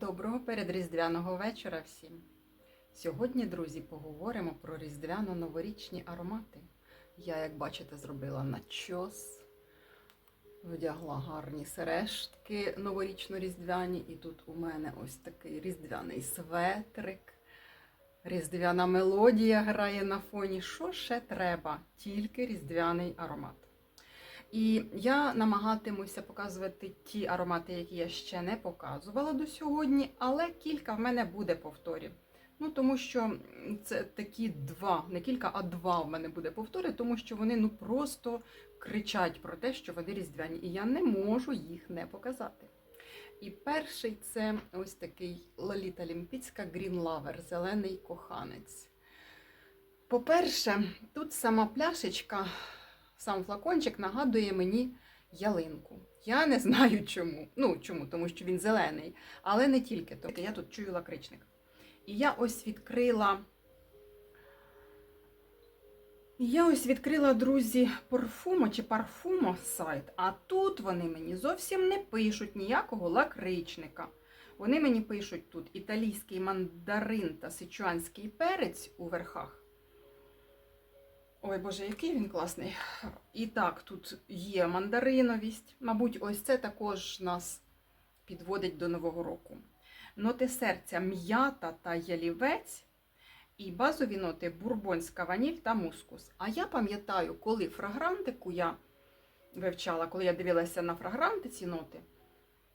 Доброго передріздвяного вечора всім! Сьогодні, друзі, поговоримо про різдвяно-новорічні аромати. Я, як бачите, зробила начос, вдягла гарні сережки новорічно-різдвяні, і тут у мене ось такий різдвяний светрик. Різдвяна мелодія грає на фоні. Що ще треба? Тільки різдвяний аромат. І я намагатимуся показувати ті аромати, які я ще не показувала до сьогодні, але кілька в мене буде повторів. Ну, тому що це такі два, не кілька, а два в мене буде повтори, тому що вони ну просто кричать про те, що вони різдвяні, і я не можу їх не показати. І перший це ось такий Лоліта Лімпіцька Green Lover, зелений коханець. По-перше, тут сама пляшечка сам флакончик нагадує мені ялинку. Я не знаю чому. Ну, чому, тому що він зелений, але не тільки. Тобто я тут чую лакричник. І я ось відкрила. Я ось відкрила, друзі, парфумо чи парфумо сайт, а тут вони мені зовсім не пишуть ніякого лакричника. Вони мені пишуть тут італійський мандарин та сичуанський перець у верхах. Ой, Боже, який він класний. І так, тут є мандариновість. Мабуть, ось це також нас підводить до Нового року. Ноти серця м'ята та ялівець. І базові ноти бурбонська ваніль та мускус. А я пам'ятаю, коли фрагрантику я вивчала, коли я дивилася на фрагранти ці ноти,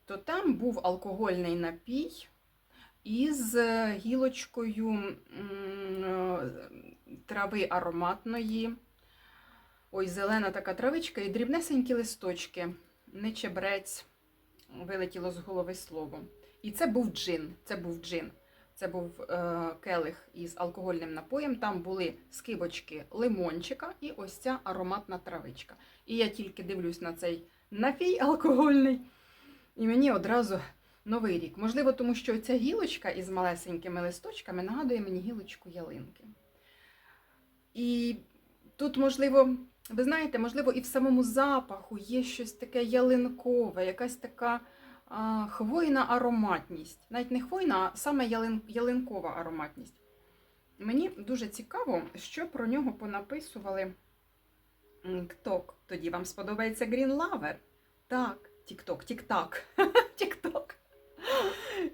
то там був алкогольний напій із гілочкою м, е, трави ароматної. Ой, зелена така травичка і дрібнесенькі листочки. Не чебрець, вилетіло з голови слово. І це був джин. Це був джин. Це був е, келих із алкогольним напоєм. Там були скибочки лимончика і ось ця ароматна травичка. І я тільки дивлюсь на цей напій алкогольний. І мені одразу новий рік. Можливо, тому що ця гілочка із малесенькими листочками нагадує мені гілочку ялинки. І тут, можливо, ви знаєте, можливо, і в самому запаху є щось таке ялинкове, якась така а, хвойна ароматність. Навіть не хвойна, а саме ялин, ялинкова ароматність. Мені дуже цікаво, що про нього понаписували TikTok. Тоді вам сподобається Green Lover? Так, TikTok, тік-так. Тік-ток.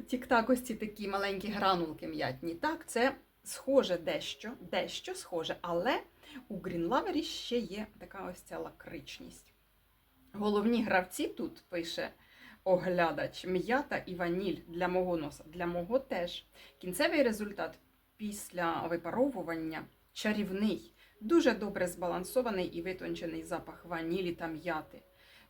Тік-так, ось ці такі маленькі гранулки м'ятні. Так, це схоже дещо, дещо схоже, але у Lover ще є така ось ця лакричність. Головні гравці тут пише оглядач, м'ята і ваніль для мого носа, для мого теж. Кінцевий результат після випаровування чарівний, дуже добре збалансований і витончений запах ванілі та м'яти.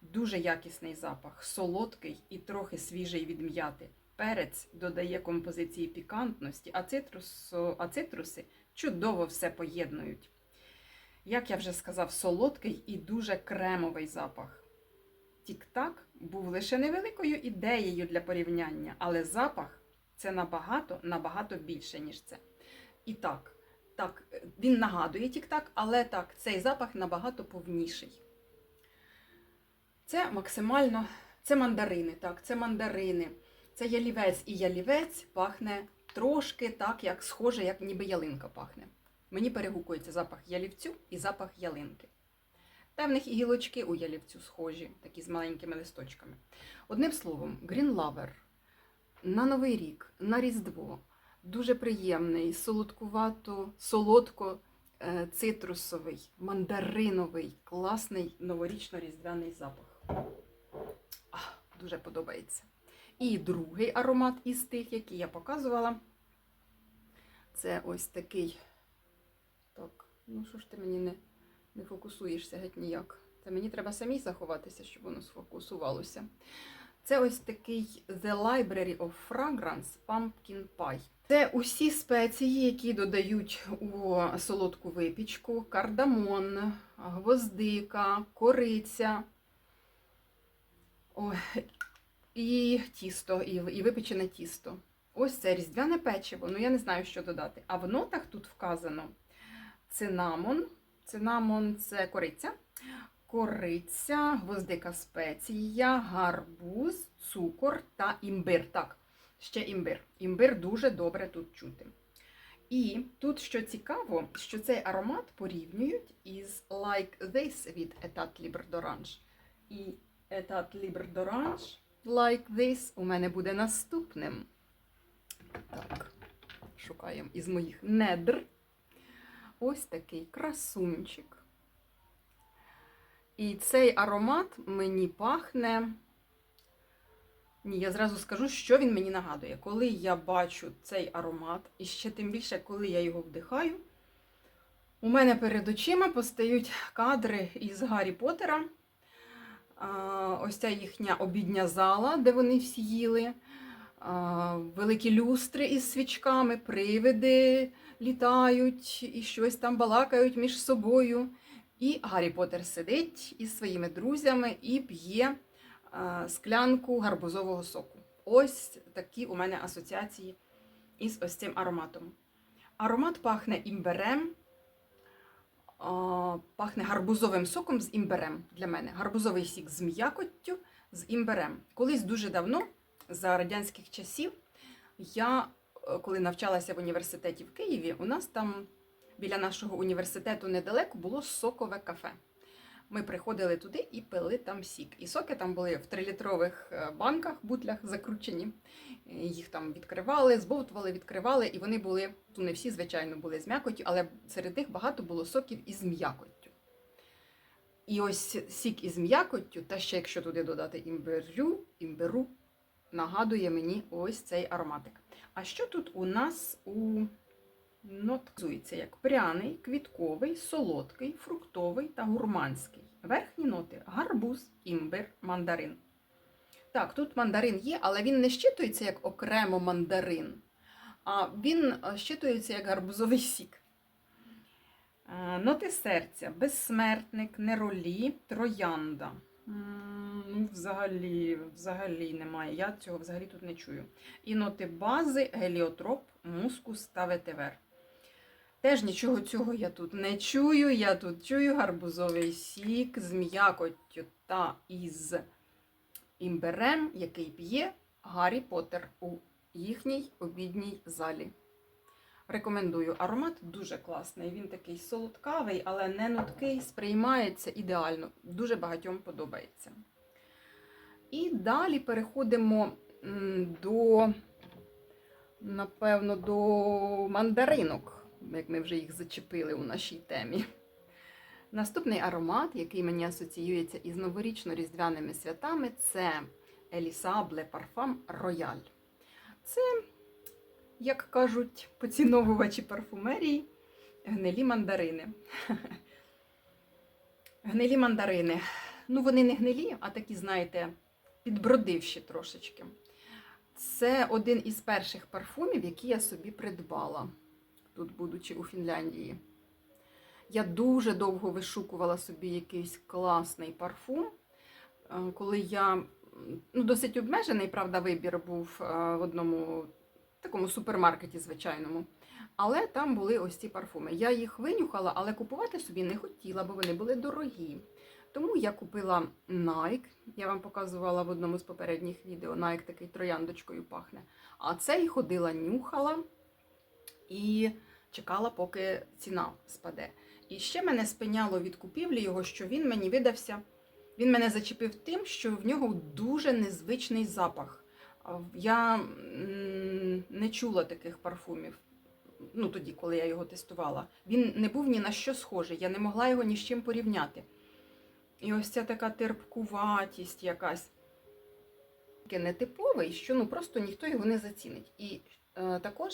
Дуже якісний запах, солодкий і трохи свіжий від м'яти. Перець додає композиції пікантності, а, цитрусу, а цитруси чудово все поєднують. Як я вже сказав, солодкий і дуже кремовий запах. Тік-так був лише невеликою ідеєю для порівняння, але запах це набагато, набагато більше, ніж це. І так, так, він нагадує тік-так, але так, цей запах набагато повніший. Це максимально, це мандарини, так, це мандарини. Це ялівець і ялівець пахне трошки так, як схоже, як ніби ялинка пахне. Мені перегукується запах ялівцю і запах ялинки. Та в них і гілочки у ялівцю схожі, такі з маленькими листочками. Одним словом, Lover на Новий рік, на Різдво дуже приємний, солодкувато, солодко е, цитрусовий, мандариновий, класний новорічно-різдвяний запах. А, дуже подобається. І другий аромат із тих, які я показувала, це ось такий. Так, ну що ж ти мені не, не фокусуєшся геть ніяк. Це мені треба самій заховатися, щоб воно сфокусувалося. Це ось такий The Library of Fragrance Pumpkin Pie. Це усі спеції, які додають у солодку випічку: кардамон, гвоздика, кориця. Ой, і тісто, і, і випечене тісто. Ось це різдвяне печиво. Ну я не знаю, що додати. А в нотах тут вказано цинамон. Цинамон це кориця. Кориця, гвоздика спеція, гарбуз, цукор та імбир. Так, ще імбир. Імбир дуже добре тут чути. І тут, що цікаво, що цей аромат порівнюють із Like This від Etat Libre d'Orange. І Etat Libre d'Orange Like This у мене буде наступним. Так, шукаємо із моїх недр. Ось такий красунчик. І цей аромат мені пахне. Ні, я зразу скажу, що він мені нагадує. Коли я бачу цей аромат, і ще тим більше, коли я його вдихаю, у мене перед очима постають кадри із Гаррі Поттера. Ось ця їхня обідня зала, де вони всі їли. Великі люстри із свічками, привиди літають і щось там балакають між собою. І Гаррі Поттер сидить із своїми друзями і п'є склянку гарбузового соку. Ось такі у мене асоціації із ось цим ароматом. Аромат пахне імберем, а, пахне гарбузовим соком з імберем для мене. Гарбузовий сік з м'якоттю з імберем. Колись дуже давно, за радянських часів, я, е, коли навчалася в університеті в Києві, у нас там біля нашого університету недалеко було сокове кафе. Ми приходили туди і пили там сік. І соки там були в трилітрових е, банках, бутлях закручені. Е, Їх там відкривали, збовтували, відкривали, і вони були, ну не всі, звичайно, були з м'якоттю, але серед них багато було соків із м'якоттю. І ось сік із м'якоттю, та ще якщо туди додати імбирю, імбиру, нагадує мені ось цей ароматик. А що тут у нас у Ноткується як пряний, квітковий, солодкий, фруктовий та гурманський. Верхні ноти гарбуз, імбир, мандарин. Так, тут мандарин є, але він не щитується як окремо мандарин, а він е, щитується як гарбузовий сік. Е, Ноти серця, безсмертник, неролі, троянда. Ну, взагалі, взагалі немає. Я цього взагалі тут не чую. І ноти бази, геліотроп, мускус та ветивер. Теж нічого цього я тут не чую. Я тут чую гарбузовий сік з м'якоттю та із імберем, який п'є Гаррі Поттер у їхній обідній залі. Рекомендую. Аромат дуже класний. Він такий солодкавий, але не нуткий, сприймається ідеально. Дуже багатьом подобається. І далі переходимо до, напевно, до мандаринок, як ми вже їх зачепили у нашій темі. Наступний аромат, який мені асоціюється із новорічно-різдвяними святами, це Елісабле Парфам Рояль. Це, як кажуть поціновувачі парфумерії, гнилі мандарини. Гнилі мандарини. Ну, вони не гнилі, а такі, знаєте, підбродивші трошечки. Це один із перших парфумів, які я собі придбала, тут, будучи у Фінляндії. Я дуже довго вишукувала собі якийсь класний парфум. Е, Коли я ну, досить обмежений, правда, вибір був е, в одному такому супермаркеті звичайному. Але там були ось ці парфуми. Я їх винюхала, але купувати собі не хотіла, бо вони були дорогі. Тому я купила Nike. Я вам показувала в одному з попередніх відео. Nike такий трояндочкою пахне. А цей ходила, нюхала і чекала, поки ціна спаде. І ще мене спиняло від купівлі його, що він мені видався. Він мене зачепив тим, що в нього дуже незвичний запах. Я не чула таких парфумів. Ну, тоді, коли я його тестувала. Він не був ні на що схожий, я не могла його ні з чим порівняти. І ось ця така терпкуватість якась. Нетиповий, що ну просто ніхто його не зацінить. І е, також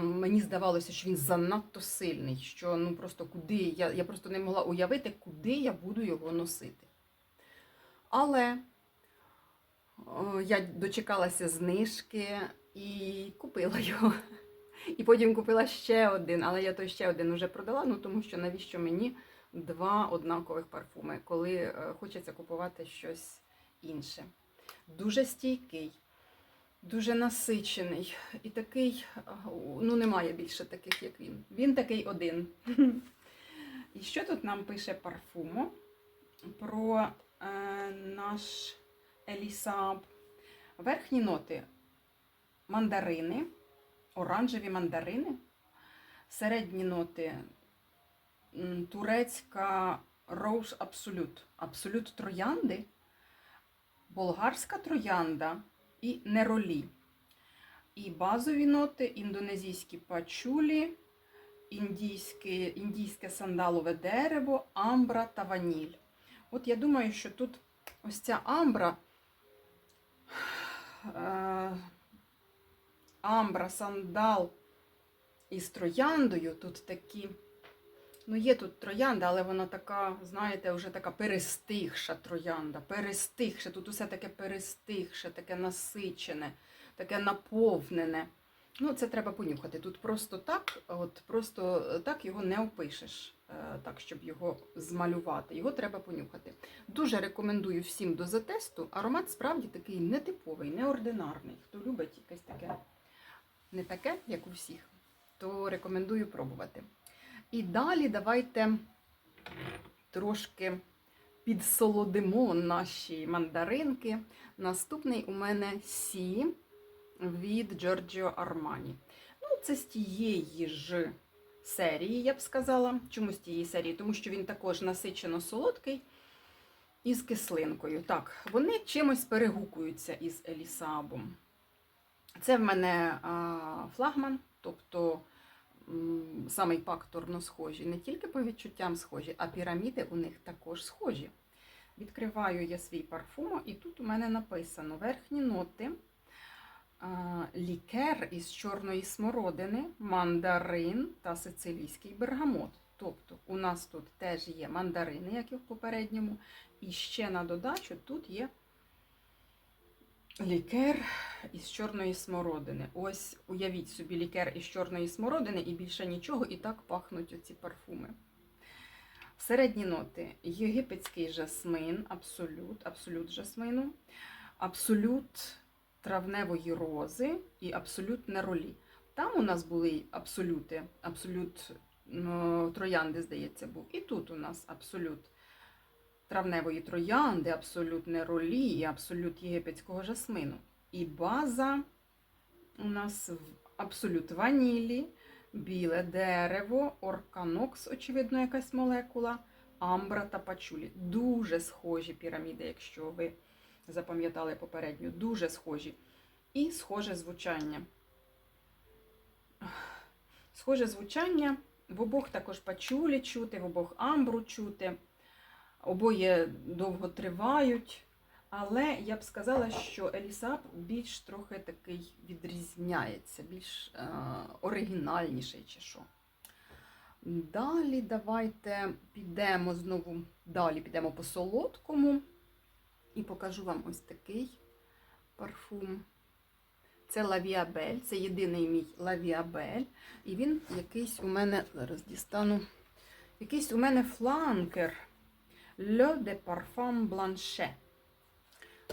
мені здавалося, що він занадто сильний, що ну просто куди я, я просто не могла уявити, куди я буду його носити. Але я дочекалася знижки і купила його. І потім купила ще один, але я той ще один вже продала, ну тому що навіщо мені два однакових парфуми, коли е, хочеться купувати щось інше. Дуже стійкий, дуже насичений. І такий, ну немає більше таких, як він. Він такий один. І що тут нам пише парфумо про е, наш Елісаб? Верхні ноти. Мандарини, оранжеві мандарини, середні ноти. Турецька Rose Absolute, Absolute троянди, болгарська троянда і неролі. І базові ноти індонезійські пачулі, індійське, індійське сандалове дерево, амбра та ваніль. От я думаю, що тут ось ця амбра, е, амбра, сандал із трояндою, тут такі. Ну, є тут троянда, але вона така, знаєте, вже така перестигша троянда. Перестигше. Тут усе таке перестигше, таке насичене, таке наповнене. Ну, це треба понюхати. Тут просто так, от просто так його не опишеш, е, так, щоб його змалювати. Його треба понюхати. Дуже рекомендую всім до затесту. Аромат справді такий нетиповий, неординарний. Хто любить якесь таке не таке, як у всіх, то рекомендую пробувати. І далі давайте трошки підсолодимо наші мандаринки. Наступний у мене Сі від Giorgio Armani. Ну, це з тієї ж серії, я б сказала. Чому з тієї серії? Тому що він також насичено солодкий і з кислинкою. Так, вони чимось перегукуються із Елісабом. Це в мене а, флагман, тобто самий пак торно схожі. Не тільки по відчуттям схожі, а піраміди у них також схожі. Відкриваю я свій парфумо, і тут у мене написано верхні ноти. Лікер із чорної смородини, мандарин та сицилійський бергамот. Тобто у нас тут теж є мандарини, як і в попередньому, і ще на додачу тут є лікер із чорної смородини. Ось уявіть собі лікер із чорної смородини і більше нічого, і так пахнуть оці парфуми. Середні ноти єгипетський жасмин, абсолют, абсолют жасмину, абсолют травневої рози і абсолют неролі. Там у нас були абсолюти, абсолют троянди, здається, був. І тут у нас абсолют травневої троянди, абсолют неролі і абсолют єгипетського жасмину. І база у нас абсолют ванілі, біле дерево, орканокс, очевидно, якась молекула, амбра та пачулі. Дуже схожі піраміди, якщо ви запам'ятали попередню, дуже схожі. І схоже звучання. Схоже звучання. В обох також пачулі чути, в обох амбру чути. Обоє довго тривають. Але я б сказала, що Елісап більш трохи такий відрізняється, більш е, оригінальніший чи що. Далі давайте підемо знову, далі підемо по солодкому і покажу вам ось такий парфум. Це Лавіабель, це єдиний мій Лавіабель. І він якийсь у мене, зараз дістану, якийсь у мене фланкер. Le de Parfum Blanche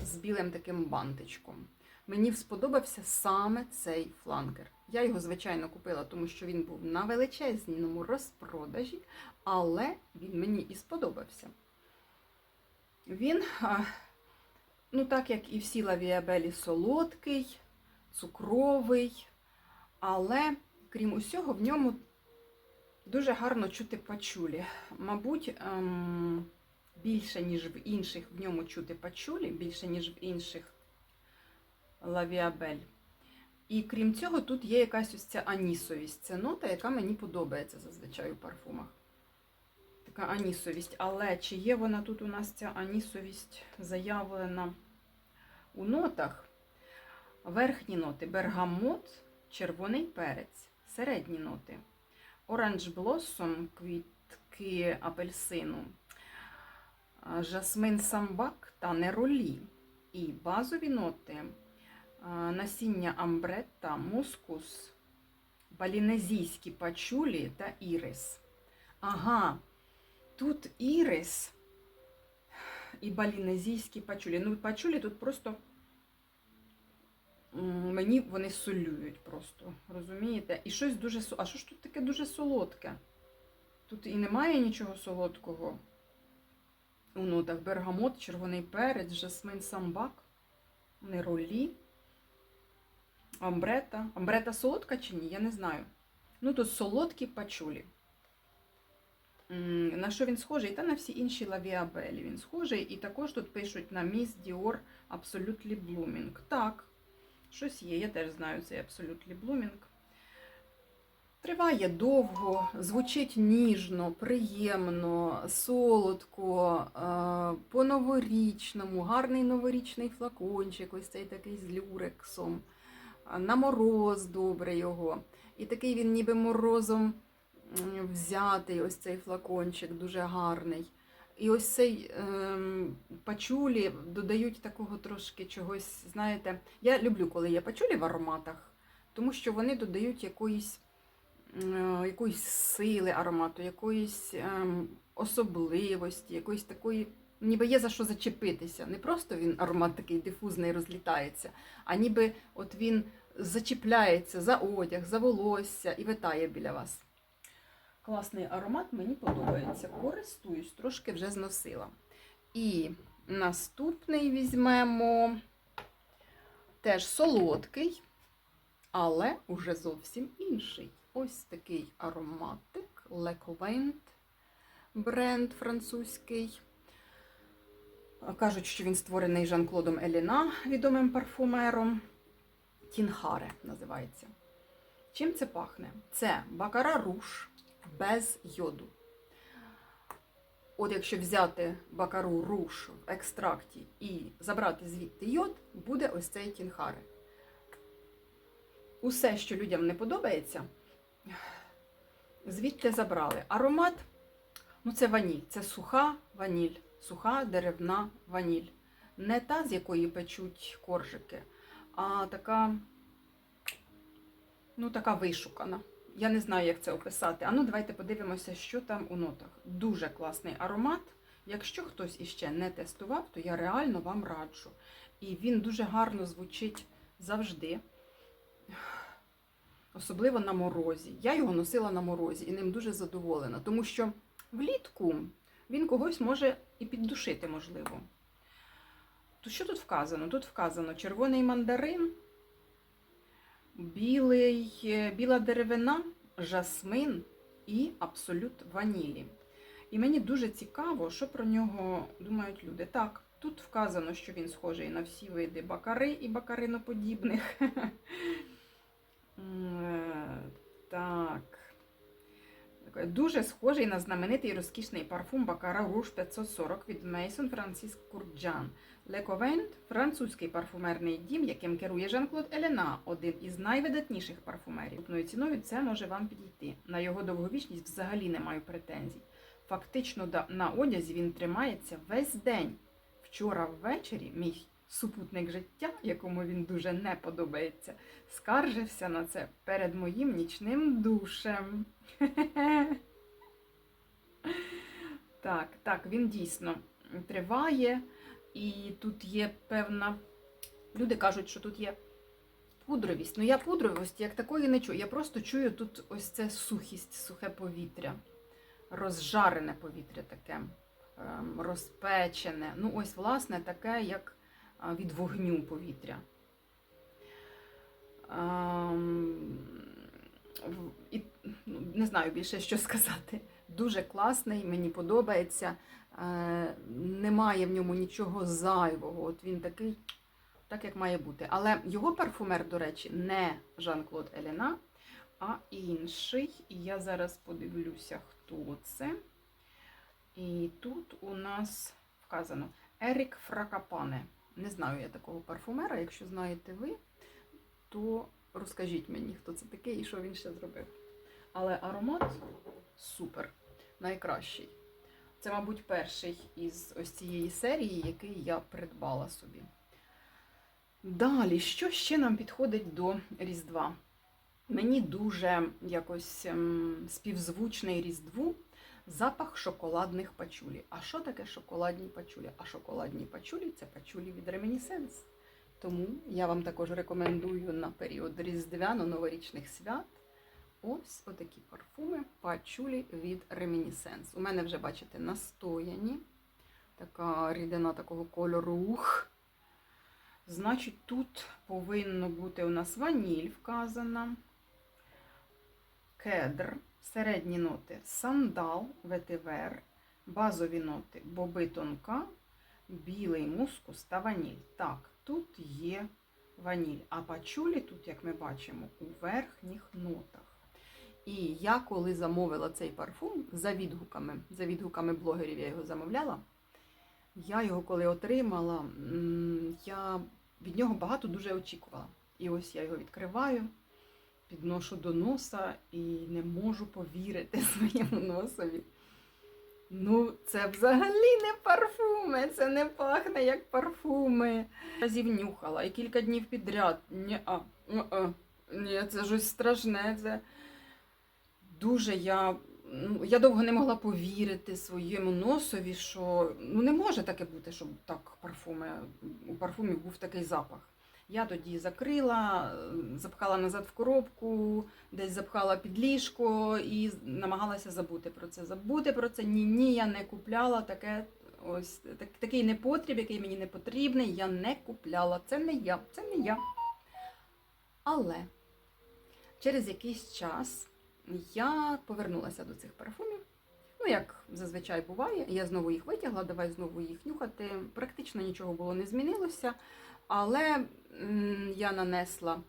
з білим таким бантичком. Мені сподобався саме цей фланкер. Я його, звичайно, купила, тому що він був на величезному розпродажі, але він мені і сподобався. Він, ну так як і всі лавіабелі, солодкий, цукровий, але, крім усього, в ньому дуже гарно чути пачулі. Мабуть, ем, більше, ніж в інших в ньому чути пачулі, більше, ніж в інших лавіабель. І крім цього, тут є якась ось ця анісовість. Це нота, яка мені подобається зазвичай у парфумах. Така анісовість. Але чи є вона тут у нас ця анісовість заявлена у нотах? Верхні ноти бергамот, червоний перець, середні ноти. Оранж блоссом, квітки апельсину, жасмин самбак та неролі. І базові ноти насіння амбретта, мускус, балінезійські пачулі та ірис. Ага, тут ірис і балінезійські пачулі. Ну, пачулі тут просто мені вони солюють просто, розумієте? І щось дуже А що ж тут таке дуже солодке? Тут і немає нічого солодкого. У нотах бергамот, червоний перець, жасмин самбак, неролі. Амбрета. Амбрета солодка чи ні? Я не знаю. Ну, тут солодкі пачулі. На що він схожий? Та на всі інші лавіабелі він схожий. І також тут пишуть на Miss Dior Absolutely Blooming. Так, щось є, я теж знаю цей Absolutely Blooming. Триває довго, звучить ніжно, приємно, солодко, е, по-новорічному, гарний новорічний флакончик, ось цей такий з люрексом. А, На мороз добре його. І такий він ніби морозом взятий, ось цей флакончик, дуже гарний. І ось цей ем, пачулі додають такого трошки чогось, знаєте, я люблю, коли є пачулі в ароматах, тому що вони додають якоїсь, якоїсь сили аромату, якоїсь ем, особливості, якоїсь такої, ніби є за що зачепитися. Не просто він аромат такий дифузний розлітається, а ніби от він зачіпляється за одяг, за волосся і витає біля вас. Класний аромат, мені подобається. Користуюсь, трошки вже зносила. І наступний візьмемо теж солодкий, але уже зовсім інший. Ось такий ароматик Le Covent, бренд французький. Кажуть, що він створений Жан-Клодом Еліна, відомим парфумером. Тінхаре називається. Чим це пахне? Це бакара руш без йоду. От якщо взяти бакару руш в екстракті і забрати звідти йод, буде ось цей тінхаре. Усе, що людям не подобається, звідти забрали. Аромат, ну це ваніль, це суха ваніль, суха деревна ваніль. Не та, з якої печуть коржики, а така, ну, така вишукана. Я не знаю, як це описати. А ну, давайте подивимося, що там у нотах. Дуже класний аромат. Якщо хтось іще не тестував, то я реально вам раджу. І він дуже гарно звучить завжди. Особливо на морозі. Я його носила на морозі і ним дуже задоволена, тому що влітку він когось може і піддушити, можливо. То що тут вказано? Тут вказано червоний мандарин, білий, е, біла деревина, жасмин і абсолют ванілі. І мені дуже цікаво, що про нього думають люди. Так, тут вказано, що він схожий на всі види бакари і бакариноподібних. Е, Так. Дуже схожий на знаменитий розкішний парфум Бакара Rouge 540 від Мейсон Франциск Курджан. Covent – французький парфумерний дім, яким керує Жан-Клод Елена, один із найвидатніших парфумерів. Купною ціною це може вам підійти. На його довговічність взагалі не маю претензій. Фактично на одязі він тримається весь день. Вчора ввечері мій супутник життя, якому він дуже не подобається, скаржився на це перед моїм нічним душем. Так, так, він дійсно триває, і тут є певна. Люди кажуть, що тут є пудровість. Ну я пудровості як такої не чую. Я просто чую тут ось це сухість, сухе повітря, розжарене повітря таке, ем, розпечене. Ну, ось, власне, таке, як від вогню повітря. Ем, і, ну, не знаю більше, що сказати. Дуже класний, мені подобається. Е, немає в ньому нічого зайвого. От він такий, так як має бути. Але його парфумер, до речі, не Жан-Клод Еліна, а інший. І я зараз подивлюся, хто це. І тут у нас вказано Ерік Фракапане. Не знаю я такого парфумера. Якщо знаєте ви, то розкажіть мені, хто це такий і що він ще зробив. Але аромат супер, найкращий. Це, мабуть, перший із ось цієї серії, який я придбала собі. Далі, що ще нам підходить до Різдва? Мені дуже якось ем, співзвучний Різдву запах шоколадних пачулі. А що таке шоколадні пачулі? А шоколадні пачулі це пачулі від Reminiscence. Тому я вам також рекомендую на період різдвяно-новорічних свят ось отакі парфуми пачулі від Reminiscence. У мене вже, бачите, настояні. Така рідина такого кольору ух. Значить, тут повинно бути у нас ваніль вказана, кедр, середні ноти сандал, ветивер, базові ноти боби тонка, білий мускус та ваніль. Так, тут є ваніль, а пачулі тут, як ми бачимо, у верхніх нотах. І я коли замовила цей парфум за відгуками, за відгуками блогерів я його замовляла. Я його коли отримала, я від нього багато дуже очікувала. І ось я його відкриваю, підношу до носа і не можу повірити своєму носові. Ну, це взагалі не парфуми, це не пахне як парфуми. Разів нюхала і кілька днів підряд. Ні, а, ні, це щось страшне. Це дуже я. ну, Я довго не могла повірити своєму носові, що ну не може таке бути, щоб так парфуми, у парфумів був такий запах. Я тоді закрила, е, запхала назад в коробку, десь запхала під ліжко і намагалася забути про це. Забути про це ні, ні, я не купляла таке. Ось так, такий непотріб, який мені не потрібний, я не купляла. Це не я, це не я. Але через якийсь час я повернулася до цих парфумів. Ну, як зазвичай буває, я знову їх витягла, давай знову їх нюхати. Практично нічого було не змінилося, але я нанесла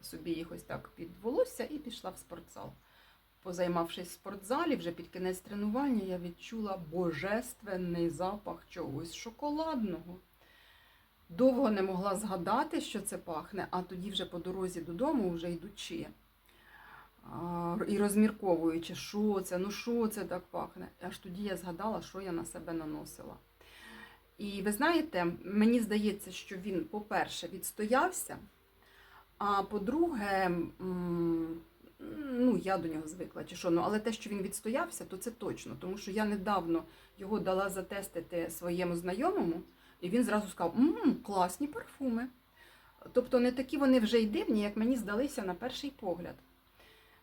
собі їх ось так під волосся і пішла в спортзал. Позаймавшись в спортзалі, вже під кінець тренування, я відчула божественний запах чогось шоколадного. Довго не могла згадати, що це пахне, а тоді вже по дорозі додому, вже йдучи, і розмірковуючи, що це, ну що це так пахне. Аж тоді я згадала, що я на себе наносила. І ви знаєте, мені здається, що він, по-перше, відстоявся, а по-друге, ну, я до нього звикла, чи що, ну, але те, що він відстоявся, то це точно, тому що я недавно його дала затестити своєму знайомому, і він зразу сказав: мм, класні парфуми. Тобто не такі вони вже й дивні, як мені здалися на перший погляд.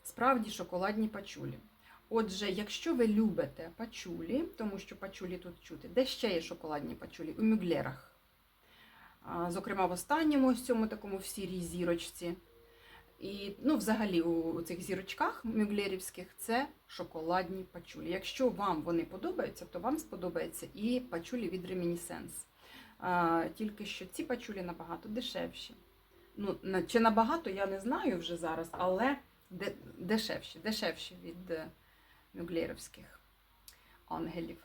Справді шоколадні пачулі. Отже, якщо ви любите пачулі, тому що пачулі тут чути, де ще є шоколадні пачулі? У мюглерах. Зокрема, в останньому ось цьому такому в сірій зірочці. І, ну, взагалі, у цих зірочках мюглерівських це шоколадні пачулі. Якщо вам вони подобаються, то вам сподобається і пачулі від Reminiscence. Тільки що ці пачулі набагато дешевші. Ну, чи набагато, я не знаю вже зараз, але де- дешевші, дешевші від мюглерівських ангелів.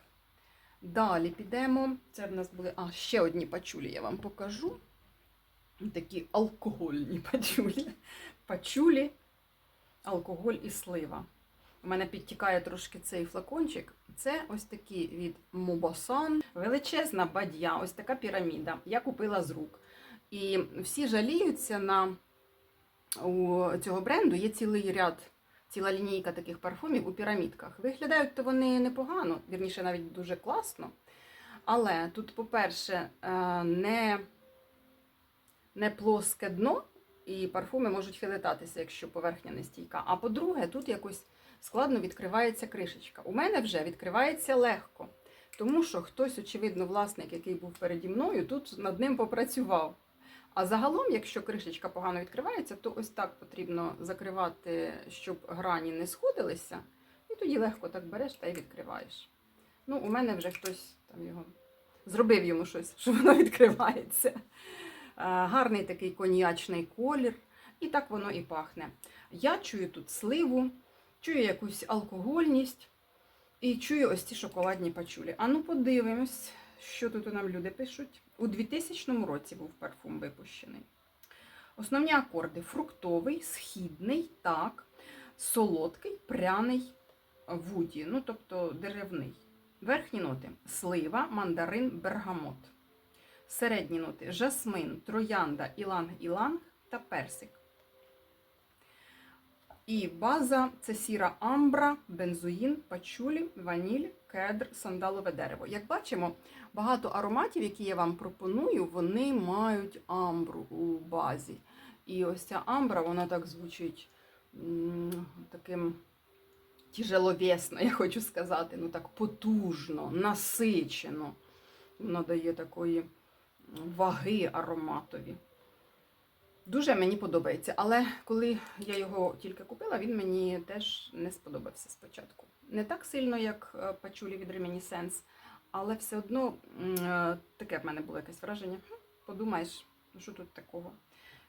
Далі підемо. Це в нас були. А, ще одні пачулі я вам покажу. Такі алкогольні пачулі. Пачулі, алкоголь і слива. У мене підтікає трошки цей флакончик. Це ось такі від Мобосан. Величезна бадья, ось така піраміда. Я купила з рук. І всі жаліються на у цього бренду є цілий ряд, ціла лінійка таких парфумів у пірамідках. Виглядають то вони непогано, вірніше, навіть дуже класно. Але тут, по-перше, е, не, не плоске дно, і парфуми можуть хилитатися, якщо поверхня не стійка. А по-друге, тут якось складно відкривається кришечка. У мене вже відкривається легко, тому що хтось, очевидно, власник, який був переді мною, тут над ним попрацював. А загалом, якщо кришечка погано відкривається, то ось так потрібно закривати, щоб грані не сходилися. І тоді легко так береш та й відкриваєш. Ну, у мене вже хтось там його зробив йому щось, що воно відкривається. Е, Гарний такий коньячний колір, і так воно і пахне. Я чую тут сливу, чую якусь алкогольність і чую ось ці шоколадні пачулі. А ну подивимось, що тут нам люди пишуть. У 2000 році був парфум випущений. Основні акорди: фруктовий, східний, так, солодкий, пряний, вуді, ну тобто деревний. Верхні ноти слива, мандарин, бергамот. Середні ноти жасмин, троянда, іланг-іланг та персик. І база це сіра амбра, бензоїн, пачулі, ваніль, кедр, сандалове дерево. Як бачимо, багато ароматів, які я вам пропоную, вони мають амбру у базі. І ось ця амбра, вона так звучить таким тяжеловесно, я хочу сказати, ну так потужно, насичено. Воно дає такої ваги ароматові. Дуже мені подобається. Але коли я його тільки купила, він мені теж не сподобався спочатку. Не так сильно, як е, пачулі від Reminiscence, але все одно е, таке в мене було якесь враження. Подумаєш, ну що тут такого?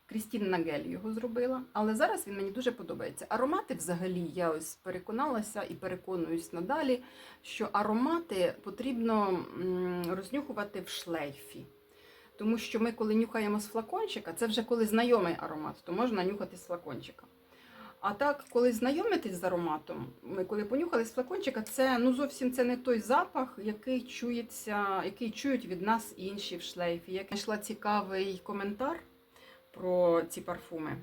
Крістін Нагель його зробила, але зараз він мені дуже подобається. Аромати, взагалі, я ось переконалася і переконуюсь надалі, що аромати потрібно рознюхувати в шлейфі. Тому що ми, коли нюхаємо з флакончика, це вже коли знайомий аромат, то можна нюхати з флакончика. А так, коли знайомитись з ароматом, ми коли понюхали з флакончика, це ну зовсім це не той запах, який чується, який чують від нас інші в шлейфі. Я знайшла цікавий коментар про ці парфуми.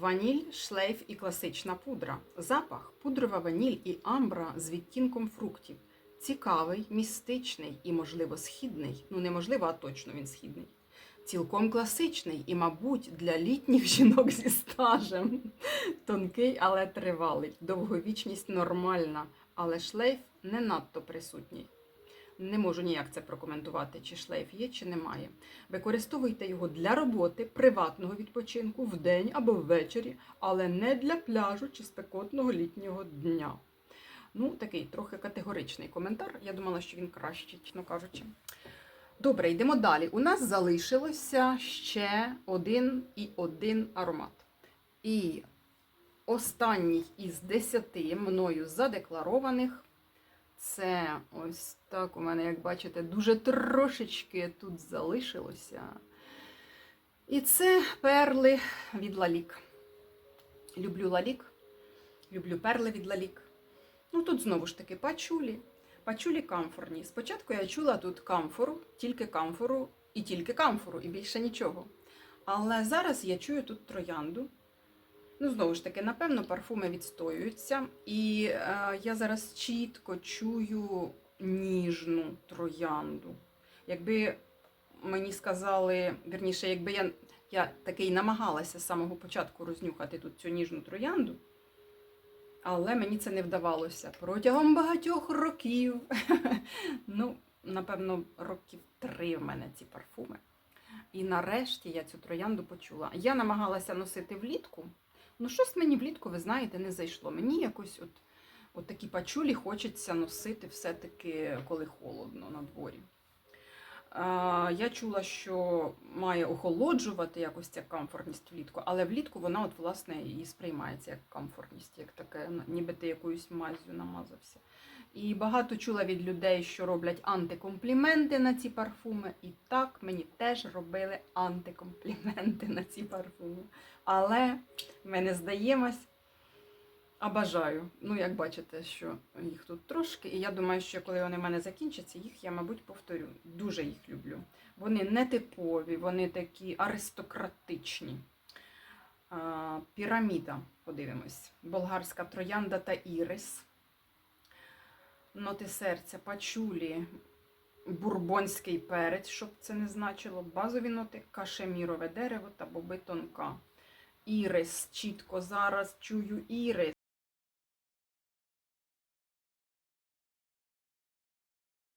Ваніль, шлейф і класична пудра. Запах пудрова ваніль і амбра з відтінком фруктів. Цікавий, містичний і, можливо, східний. Ну, неможливо, а точно він східний. Цілком класичний і, мабуть, для літніх жінок зі стажем. Тонкий, але тривалий. Довговічність нормальна, але шлейф не надто присутній. Не можу ніяк це прокоментувати, чи шлейф є, чи немає. Використовуйте його для роботи, приватного відпочинку, вдень або ввечері, але не для пляжу чи спекотного літнього дня. Ну, такий трохи категоричний коментар. Я думала, що він кращий, чесно кажучи. Добре, йдемо далі. У нас залишилося ще один і один аромат. І останній із десяти мною задекларованих. Це ось так у мене, як бачите, дуже трошечки тут залишилося. І це перли від Лалік. Люблю Лалік, люблю перли від Лалік. Ну тут знову ж таки пачулі. Пачулі камфорні. Спочатку я чула тут камфору, тільки камфору і тільки камфору, і більше нічого. Але зараз я чую тут троянду. Ну, знову ж таки, напевно, парфуми відстоюються. І е, я зараз чітко чую ніжну троянду. Якби мені сказали, вірніше, якби я, я такий намагалася з самого початку рознюхати тут цю ніжну троянду, але мені це не вдавалося протягом багатьох років. ну, напевно, років три в мене ці парфуми. І нарешті я цю троянду почула. Я намагалася носити влітку. Ну, щось мені влітку, ви знаєте, не зайшло. Мені якось от, от такі пачулі хочеться носити все-таки, коли холодно на дворі. Я чула, що має охолоджувати якось ця комфортність влітку, але влітку вона, от, власне, і сприймається як комфортність, як таке, ніби ти якоюсь мазю намазався. І багато чула від людей, що роблять антикомпліменти на ці парфуми. І так мені теж робили антикомпліменти на ці парфуми. Але ми не здаємось, а бажаю. Ну, як бачите, що їх тут трошки. І я думаю, що коли вони в мене закінчаться, їх я, мабуть, повторю. Дуже їх люблю. Вони нетипові, вони такі аристократичні. А, Піраміда, подивимось. Болгарська троянда та ірис. Ноти серця, пачулі, бурбонський перець, щоб це не значило, базові ноти, кашемірове дерево та боби тонка. Ірис, чітко зараз чую ірис.